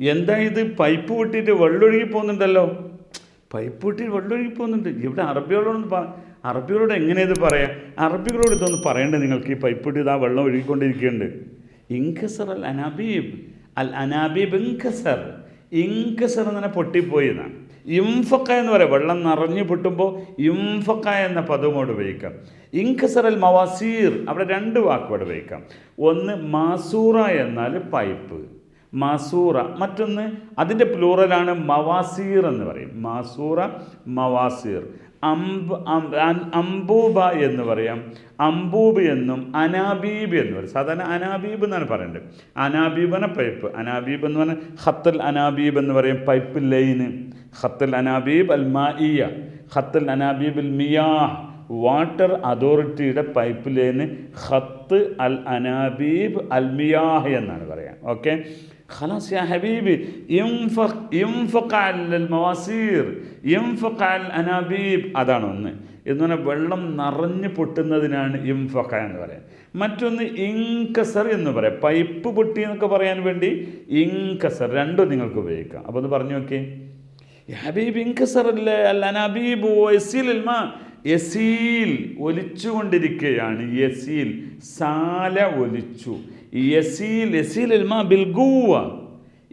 എന്താ ഇത് പൈപ്പ് പൊട്ടിയിട്ട് വെള്ളമൊഴുകി പോകുന്നുണ്ടല്ലോ? പൈപ്പ് പൊട്ടിയിട്ട് വെള്ളമൊഴുകി പോകുന്നുണ്ട്. ഇവിടെ അറബികളോടൊന്ന് അറബികളോട് എങ്ങനെ ഇത് പറയാം? അറബികളോട് ഇതൊന്ന് പറയണ്ടേ നിങ്ങൾക്ക്? ഈ പൈപ്പ് പൊട്ടി ഇതാ വെള്ളം ഒഴുകിക്കൊണ്ടിരിക്കുന്നുണ്ട്. ഇൻകസർ അൽ അനാബീബ്. അൽ അനാബീബ് ഇൻകസർ. ഇൻകസർ എന്ന് പൊട്ടിപ്പോയി എന്നാണ് ഇംഫക്ക എന്ന് പറയാം. വെള്ളം നിറഞ്ഞു പൊട്ടുമ്പോൾ ഇംഫക്ക എന്ന പദമോട് ഉപയോഗിക്കാം. ഇൻകസർ അൽ മവാസീർ. അവിടെ രണ്ട് വാക്കുകൾ ഉപയോഗിക്കാം. ഒന്ന് മാസൂറ എന്നാൽ പൈപ്പ്. മാസൂറ. മറ്റൊന്ന് അതിന്റെ പ്ലൂറലാണ് മവാസീർ എന്ന് പറയും. മാസൂറ മവാസീർ. അംബ് അംബൂബ എന്ന് പറയാം. അംബൂബ് എന്നും അനാബീബ് എന്ന് പറയും. സാധാരണ അനാബീബ് എന്നാണ് പറയേണ്ടത്. അനാബീബന പൈപ്പ്. അനാബീബ് എന്ന് പറഞ്ഞാൽ ഹത്തൽ അനാബീബ് എന്ന് പറയും. Pipe line. ഹത്തൽ അനാബീബ് അൽ മാഇയ. ഹത്തൽ അനാബീബ് അൽ മിയാഹ്. വാട്ടർ അതോറിറ്റിയുടെ പൈപ്പ് ലൈന് ഖത്ത് അൽ അനാബീബ് അൽ മിയാഹ് എന്നാണ് പറയാം ഓക്കെ خلاص يا حبيبي ينفق ينفق على المواسير ينفق على الأنابيب അതാണ് ഒന്ന് എന്ന് പറഞ്ഞാൽ വെള്ളം നിറഞ്ഞു പൊട്ടുന്നതിനാണ് ഇംഫക്ക എന്ന് പറയാം മറ്റൊന്ന് ഇൻകസർ എന്ന് പറയാം പൈപ്പ് പൊട്ടി എന്നൊക്കെ പറയാൻ വേണ്ടി ഇൻകസർ രണ്ടും നിങ്ങൾക്ക് ഉപയോഗിക്കാം അപ്പോൾ ഒന്ന് പറഞ്ഞു നോക്കിയേ يا حبيبي انكسر ال- الانابيب ويسيل الماء യസീൽ ഒലിച്ചുകൊണ്ടിരിക്കുകയാണ് യസീൽ സാല ഒലിച്ചു. യസീൽ യസീൽ ഇൽമാ ബിൽഗൂവ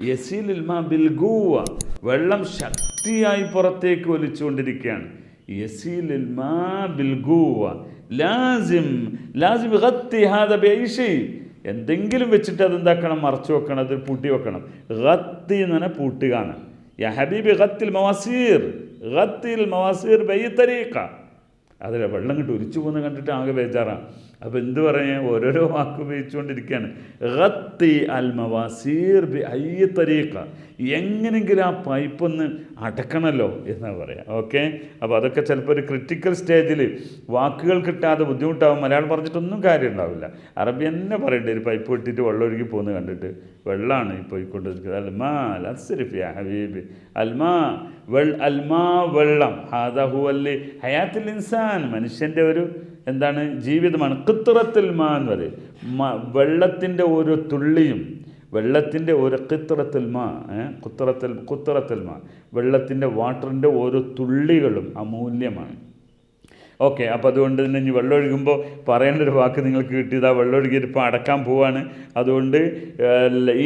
യസീൽ ഇൽമാ ബിൽഗൂവ വെള്ളം ശക്തിയായി പുറത്തേക്ക് ഒലിച്ചുകൊണ്ടിരിക്കുകയാണ് യസീൽ ഇൽമാ ബിൽഗൂവ ലാസിം ലാസിം ഗത്തി ഹാദ ബൈഷി എന്തെങ്കിലും വെച്ചിട്ട് അതെന്താക്കണം? മറച്ചു വെക്കണം അത് പൂട്ടി വെക്കണം. ഗത്തി എന്ന് പറഞ്ഞാൽ പൂട്ടുകയാണ് യാ ഹബീബി ഗത്തിൽ മവാസീർ. ഗത്തിൽ മവാസീർ ബൈ തരീക്ക അതിലെ വെള്ളം കിട്ടും ഒലിച്ചു പോകുന്ന കണ്ടിട്ട് ആകെ ബേജാറാണ് അപ്പോൾ എന്ത് പറയാ? ഓരോരോ വാക്ക് ഉപയോഗിച്ചുകൊണ്ടിരിക്കുകയാണ് ഗത്തി അൽ മവാസീർ ബി ഐ തരീക്ക എങ്ങനെങ്കിലും ആ പൈപ്പൊന്ന് അടക്കണമല്ലോ എന്നാണ് പറയാം. ഓക്കെ അപ്പോൾ അതൊക്കെ ചിലപ്പോൾ ഒരു ക്രിട്ടിക്കൽ സ്റ്റേജിൽ വാക്കുകൾ കിട്ടാതെ ബുദ്ധിമുട്ടാവും. മലയാളം പറഞ്ഞിട്ടൊന്നും കാര്യം ഉണ്ടാവില്ല അറബി തന്നെ പറയണ്ടേ ഒരു പൈപ്പ് ഇട്ടിട്ട് വെള്ളം ഒഴുകി പോകുന്നത് കണ്ടിട്ട് വെള്ളമാണ് ഈ പോയിക്കൊണ്ടിരിക്കുന്നത്. അൽമാ ഹബീബി ഹബീബ്. അൽമാ വെൾ അൽമാ വെള്ളം. ഹാദാഹു അല്ലേ ഹയാത്തിൽ ഇൻസാൻ. മനുഷ്യന്റെ ഒരു എന്താണ്? ജീവിതമാണ്. കിത്തുറത്തിൽ മാ എന്ന് പറയും വെള്ളത്തിന്റെ ഓരോ തുള്ളിയും വെള്ളത്തിന്റെ ഒരു കിത്തറത്തിൽ മാ കുത്തറത്തിൽ മാ. വെള്ളത്തിന്റെ വാട്ടറിന്റെ ഓരോ തുള്ളികളും അമൂല്യമാണ്. ഓക്കെ അപ്പോൾ അതുകൊണ്ട് തന്നെ ഇനി വെള്ളം ഒഴുകുമ്പോൾ പറയേണ്ട ഒരു വാക്ക് നിങ്ങൾക്ക് കിട്ടിയത് ആ വെള്ളം ഒഴുകിയിട്ട് ഇപ്പോൾ അടക്കാൻ പോവാണ്. അതുകൊണ്ട്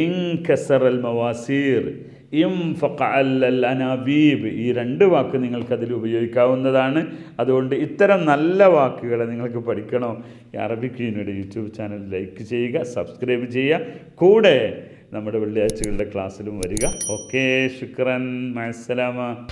ഇൻകസർ അൽ മവാസീർ. ഇം ഫക്ക അൽ അനാബീബ് ഈ രണ്ട് വാക്ക് നിങ്ങൾക്കതിൽ ഉപയോഗിക്കാവുന്നതാണ്. അതുകൊണ്ട് ഇത്തരം നല്ല വാക്കുകളെ നിങ്ങൾക്ക് പഠിക്കണോ? അറബിക് യൂണിയുടെ യൂട്യൂബ് ചാനൽ ലൈക്ക് ചെയ്യുക സബ്സ്ക്രൈബ് ചെയ്യുക. കൂടെ നമ്മുടെ വെള്ളിയാഴ്ചകളുടെ ക്ലാസ്സിലും വരിക. ഓക്കെ ശുക്രൻ. മഅസ്സലാമ